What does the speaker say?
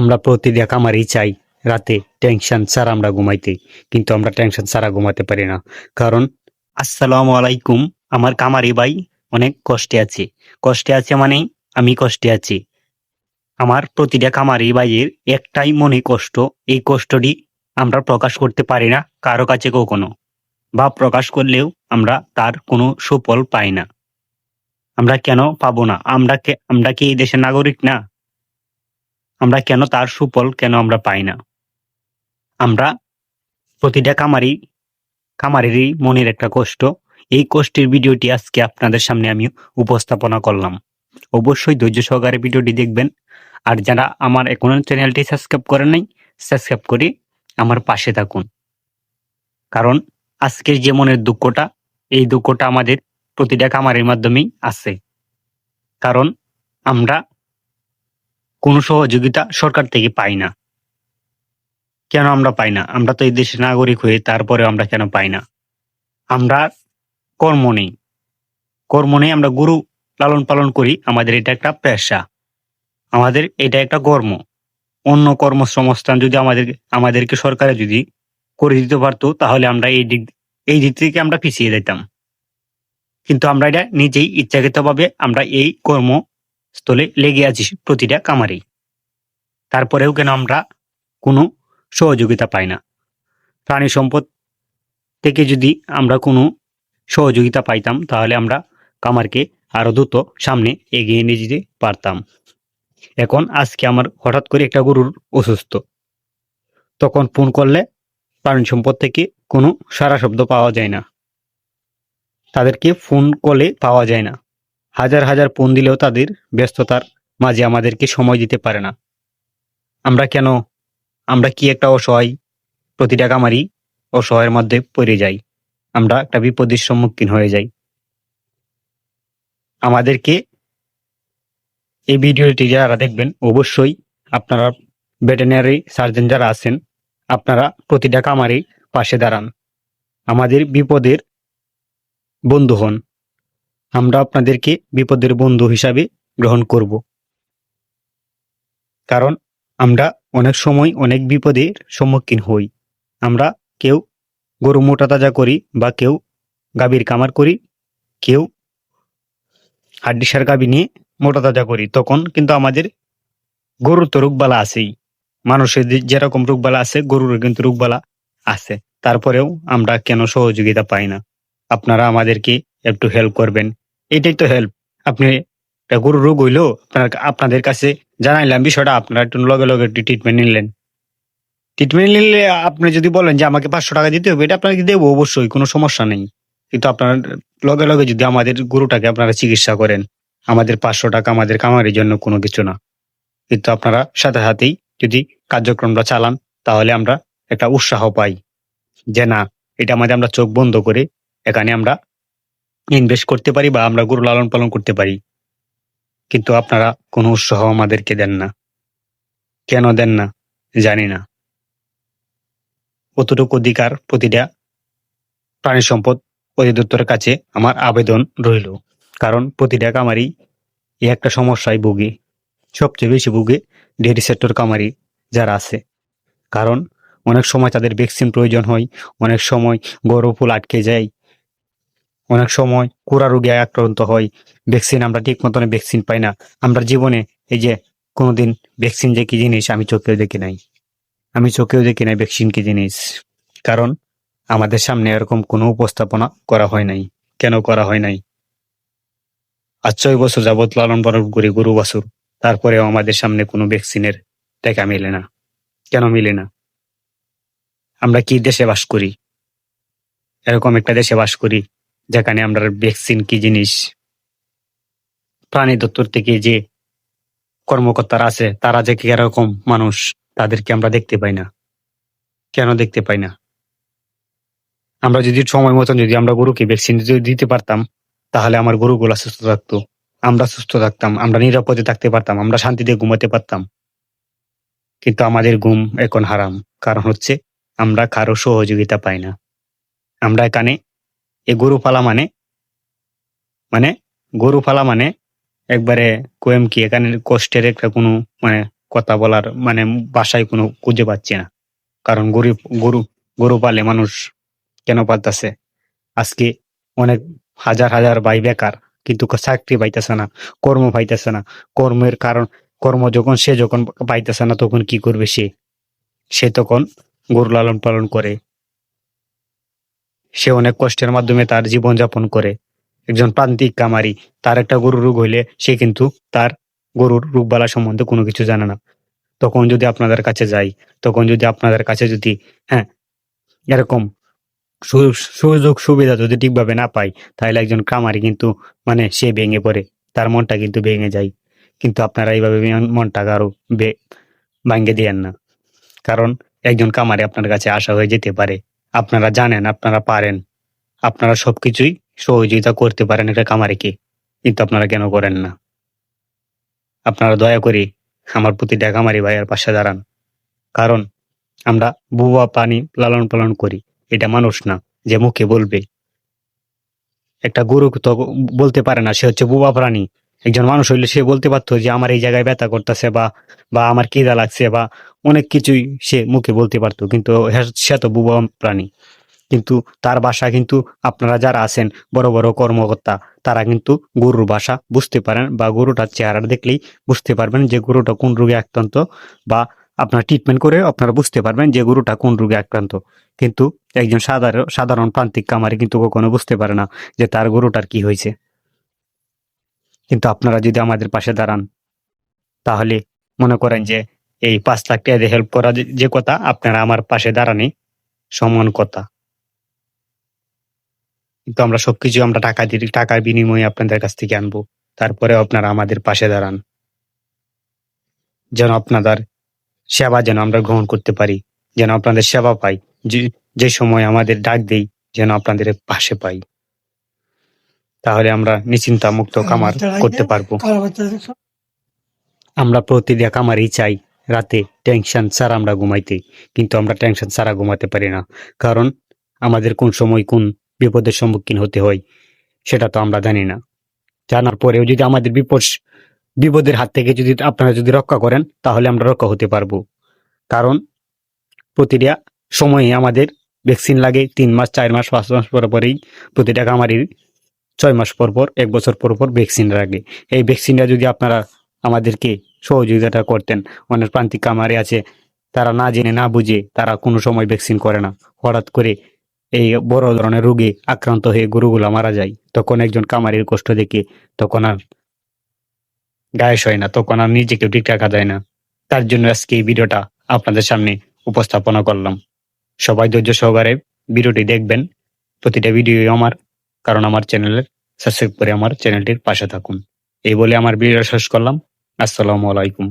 আমরা প্রতিদিন কামারই চাই রাতে টেনশন ছাড়া আমরা ঘুমাইতে, কিন্তু আমরা টেনশন ছাড়া ঘুমাতে পারি না। কারণ আসসালামু আলাইকুম, আমার কামারি ভাই অনেক কষ্টে আছে। কষ্টে আছে মানে আমি কষ্টে আছি। আমার প্রতিটা কামারি ভাইয়ের একটাই মনে কষ্ট, এই কষ্টটি আমরা প্রকাশ করতে পারি না কারও কাছে কখনো। বা প্রকাশ করলেও আমরা তার কোনো সুফল পাই না। আমরা কেন পাবো না? আমরা আমরা কি এই দেশের নাগরিক না? আমরা কেন তার সুফল কেন আমরা পাই না? আমরা প্রতিটা কামারি কামারেরই মনের একটা কষ্ট। এই কষ্টের ভিডিওটি আজকে আপনাদের সামনে আমি উপস্থাপনা করলাম। অবশ্যই ধৈর্য সহকারে ভিডিওটি দেখবেন। আর যারা আমার এখনও চ্যানেলটি সাবস্ক্রাইব করেন নাই, সাবস্ক্রাইব করে আমার পাশে থাকুন। কারণ আজকের যে মনের দুঃখটা, এই দুঃখটা আমাদের প্রতিটা কামারের মাধ্যমেই আছে। কারণ আমরা কোনো সহযোগিতা সরকার থেকে পাই না। কেন আমরা পাই না? আমরা তো এই দেশের নাগরিক হয়ে তারপরে আমরা কেন পাই না? আমরা কর্ম নেই। কর্ম নেই, আমরা গুরু লালন পালন করি, আমাদের এটা একটা পেশা। আমাদের এটা একটা কর্ম। অন্য কর্মসংস্থান যদি আমাদের, আমাদেরকে সরকারে যদি করে দিতে পারতো, তাহলে আমরা এই দিক এই দিক থেকে আমরা পিছিয়ে যেতাম। কিন্তু আমরা এটা নিজেই ইচ্ছাকৃতভাবে আমরা এই কর্মস্থলে লেগে আছি প্রতিটা কামারেই। তারপরেও কেন আমরা কোনো সহযোগিতা পাই না? প্রাণী সম্পদ থেকে যদি আমরা কোনো সহযোগিতা পাইতাম, তাহলে আমরা কামারকে আরও দ্রুত সামনে এগিয়ে নিয়ে যেতে পারতাম। এখন আজকে আমার হঠাৎ করে একটা গরুর অসুস্থ। তখন ফোন করলে প্রাণী সম্পদ থেকে কোনো সারা শব্দ পাওয়া যায় না। তাদেরকে ফোন কলে পাওয়া যায় না। হাজার হাজার ফোন দিলেও তাদের ব্যস্ততার মাঝে আমাদেরকে সময় দিতে পারে না। আমরা কেন, আমরা কি একটা অসহায় প্রতিটা কামারই অসহায়ের মধ্যে পড়ে যাই। আমরা একটা বিপদের সম্মুখীন হয়ে যাই। আমাদেরকে এই ভিডিওটি যারা দেখবেন, অবশ্যই আপনারা ভেটেরিনারি সার্জন যারা আছেন, আপনারা প্রতিটা কামারই পাশে দাঁড়ান। আমাদের বিপদের বন্ধু হন। আমরা আপনাদেরকে বিপদের বন্ধু হিসাবে গ্রহণ করব। কারণ আমরা অনেক সময় অনেক বিপদের সম্মুখীন হই। আমরা কেউ গরু মোটা তাজা করি বা কেউ গাভীর কামার করি, কেউ হাড্ডিসার গাভী নিয়ে মোটা তাজা করি, তখন কিন্তু আমাদের গরুর তো রোগবালা আছেই। মানুষের যেরকম রোগবালা আছে গরুর কিন্তু রোগবালা আছে। তারপরেও আমরা কেন সহযোগিতা পাই না? আপনারা আমাদেরকে একটু হেল্প করবেন। এটাই তো হেল্প আপনি একটা গরুর রোগ হইল, আপনার আপনাদের কাছে জানাইলাম বিষয়টা, আপনারা একটু লগে লগে ট্রিটমেন্ট নিলেন। ট্রিটমেন্ট নিলে আপনি যদি বলেন যে আমাকে পাঁচশো টাকা দিতে হবে, এটা আপনাকে দেবো অবশ্যই, কোনো সমস্যা নেই। কিন্তু আপনার লগে লগে যদি আমাদের গরুটাকে আপনারা চিকিৎসা করেন, আমাদের পাঁচশো টাকা আমাদের কামারের জন্য কোনো কিছু না। কিন্তু আপনারা সাথে সাথেই যদি কার্যক্রমটা চালান, তাহলে আমরা একটা উৎসাহ পাই যে না, এটা আমাদের আমরা চোখ বন্ধ করে এখানে আমরা ইনভেস্ট করতে পারি বা আমরা গরু লালন পালন করতে পারি। কিন্তু আপনারা কোনো উৎসাহ আমাদেরকে দেন না। কেন দেন না? জানি না। অতটুকু অধিকার প্রতিটা প্রাণী সম্পদ অধিদপ্তরের কাছে আমার আবেদন রইল। কারণ প্রতিটা কামারি এই একটা সমস্যায় ভুগে। সবচেয়ে বেশি ভুগে ডেয়ারি সেক্টর কামারি যারা আছে। কারণ অনেক সময় তাদের ভ্যাকসিন প্রয়োজন হয়, অনেক সময় গরু ফুল আটকে যায় অনেক সময় কুড়া রোগে আক্রান্ত হয় ভ্যাকসিন আমরা ঠিক মতন ভ্যাকসিন পাই না। আমরা জীবনে এই যে কোনোদিন ভ্যাকসিন যে কি জিনিস আমি চোখেও দেখি নাই। আমি চোখেও দেখি নাই ভ্যাকসিন কি জিনিস। কারণ আমাদের সামনে এরকম কোনো উপস্থাপনা করা হয় নাই। কেন করা হয় নাই? আজ ছয় বছর যাবৎ লালন পালন করি গরু, বাছুর। তারপরেও আমাদের সামনে কোনো ভ্যাকসিনের দেখা মেলে না। কেন মিলে না? আমরা কি দেশে বাস করি? এরকম একটা দেশে বাস করি। যেখানে আমরা ভ্যাকসিন কি জিনিস প্রাণী দপ্তর থেকে যে কর্মকর্তারা আছে, তারা যে কীরকম মানুষ, তাদেরকে আমরা দেখতে পাই না। কেন দেখতে পাই না? আমরা যদি সময় মতন যদি আমরা গরুকে ভ্যাকসিন যদি দিতে পারতাম, তাহলে আমার গরুগুলা সুস্থ থাকতো। আমরা সুস্থ থাকতাম, আমরা নিরাপদে থাকতে পারতাম, আমরা শান্তিতে ঘুমাতে পারতাম। কিন্তু আমাদের ঘুম এখন হারাম, কারণ হচ্ছে আমরা কারও সহযোগিতা পাই না। আমরা এখানে এই গরু পালা মানে? মানে গরু পালা মানে একবারে কোয়েম কি? এখানে কষ্টের একটা কোনো মানে কথা বলার মানে বাসায় কোনো খুঁজে পাচ্ছি না। কারণ গরিব, গরু গরু পালে মানুষ কেন পালতেছে? আজকে অনেক হাজার হাজার ভাই বেকার, কিন্তু চাকরি পাইতেছে না, কর্ম পাইতেছে না। কর্মের কারণ, কর্ম যখন, সে যখন পাইতেছে না, তখন কি করবে সে? সে তখন গরু লালন পালন করে। সে অনেক কষ্টের মাধ্যমে তার জীবন যাপন করে। একজন প্রান্তিক কামারি, তার একটা গরুর রোগ হইলে সে কিন্তু তার গরুর রোগবালা সম্বন্ধে কোনো কিছু জানে না। তখন যদি আপনাদের কাছে যাই, তখন যদি আপনাদের কাছে যদি হ্যাঁ এরকম সুযোগ সুবিধা যদি ঠিকভাবে না পাই, তাহলে একজন কামারি কিন্তু মানে সে ভেঙে পড়ে, তার মনটা কিন্তু ভেঙে যায়। কিন্তু আপনারা এইভাবে মন- মনটা আরও ভাঙ্গে দিয়েন না। কারণ একজন কামারি আপনার কাছে আশা হয়ে যেতে পারে। আপনারা জানেন, আপনারা পারেন। আপনারা সবকিছুই সহযোগিতা করতে পারেন একটা কামারিকে কিন্তু আপনারা কেন করেন না? আপনারা দয়া করে আমার প্রতিটা কামারি ভাইয়ের পাশে দাঁড়ান। কারণ আমরা বুবা পানি লালন পালন করি, এটা মানুষ না, যে মুখে বলবে। একটা গরু তো বলতে পারে না, সে হচ্ছে বুবা প্রাণী। একজন মানুষ হইলে সে বলতে পারতো যে, আমার এই জায়গায় ব্যথা করতেছে বা বা আমার কিদা লাগছে বা অনেক কিছুই সে মুখে বলতে পারতো, কিন্তু হে- সে তো বুবা প্রাণী। কিন্তু তার ভাষা কিন্তু আপনারা যারা আছেন, বড় বড় কর্মকর্তা, তারা কিন্তু গরুর ভাষা বুঝতে পারেন বা গরুটার চেহারা দেখলেই বুঝতে পারবেন যে গরুটা কোন রোগে আক্রান্ত বা আপনার ট্রিটমেন্ট করে আপনারা বুঝতে পারবেন যে গরুটা কোন রোগে আক্রান্ত। কিন্তু একজন সাধারণ সাধারণ প্রান্তিক কামারি কিন্তু কখনো বুঝতে পারে না যে তার গরুটার কি হয়েছে। কিন্তু আপনারা যদি আমাদের পাশে দাঁড়ান, তাহলে মনে করেন যে এই পাঁচ লাখ টাকা দিয়ে হেল্প করা যে- কথা আপনারা আমার পাশে দাঁড়ানি। সমান কথা। কিন্তু আমরা সবকিছু আমরা টাকা দিয়ে টাকার বিনিময়ে আপনাদের কাছ থেকে আনব। তারপরে আপনারা আমাদের পাশে দাঁড়ান। যেন আপনাদের সেবা যেন আমরা গ্রহণ করতে পারি। যেন আপনাদের সেবা পাই। যে যে সময় আমাদের ডাক দেই যেন আপনাদের পাশে পাই। তাহলে আমরা নিশ্চিন্তা মুক্ত কামার করতে পারব। আমরা প্রতিদিন কামারই চাই। রাতে টেনশন ছাড়া আমরা ঘুমাইতে, কিন্তু আমরা টেনশন ছাড়া ঘুমাতে পারি না। কারণ আমাদের কোন সময় কোন বিপদের সম্মুখীন হতে হয়, সেটা তো আমরা জানি না। জানার পরেও যদি আমাদের বিপদ, বিপদের হাত থেকে যদি আপনারা যদি রক্ষা করেন, তাহলে আমরা রক্ষা হতে পারব। কারণ প্রতিটা সময়ে আমাদের ভ্যাকসিন লাগে, তিন মাস, চার মাস, পাঁচ মাস পর পরেই প্রতিটা কামারির ছয় মাস পর পর, এক বছর পর পর ভ্যাকসিন লাগে। এই ভ্যাকসিনটা যদি আপনারা আমাদেরকে সহযোগিতা করতেন। অনেক প্রান্তিক কামারে আছে, তারা না জেনে, না বুঝে তারা কোনো সময় ভ্যাকসিন করে না। হঠাৎ করে এই বড় ধরনের রোগে আক্রান্ত হয়ে গরুগুলা মারা যায়। তখন একজন কামারির কষ্ট দেখে তখন আর গায়েস হয় না, তখন আর নিজেকে ঠিক রাখা যায় না। তার জন্য আজকে এই ভিডিওটা আপনাদের সামনে উপস্থাপনা করলাম। সবাই ধৈর্য সহকারে ভিডিওটি দেখবেন। প্রতিটা ভিডিও আমার, কারণ আমার চ্যানেলের সাবস্ক্রাইব করে আমার চ্যানেলটির পাশে থাকুন। এই বলে আমার ভিডিও শেষ করলাম। আসসালামু আলাইকুম।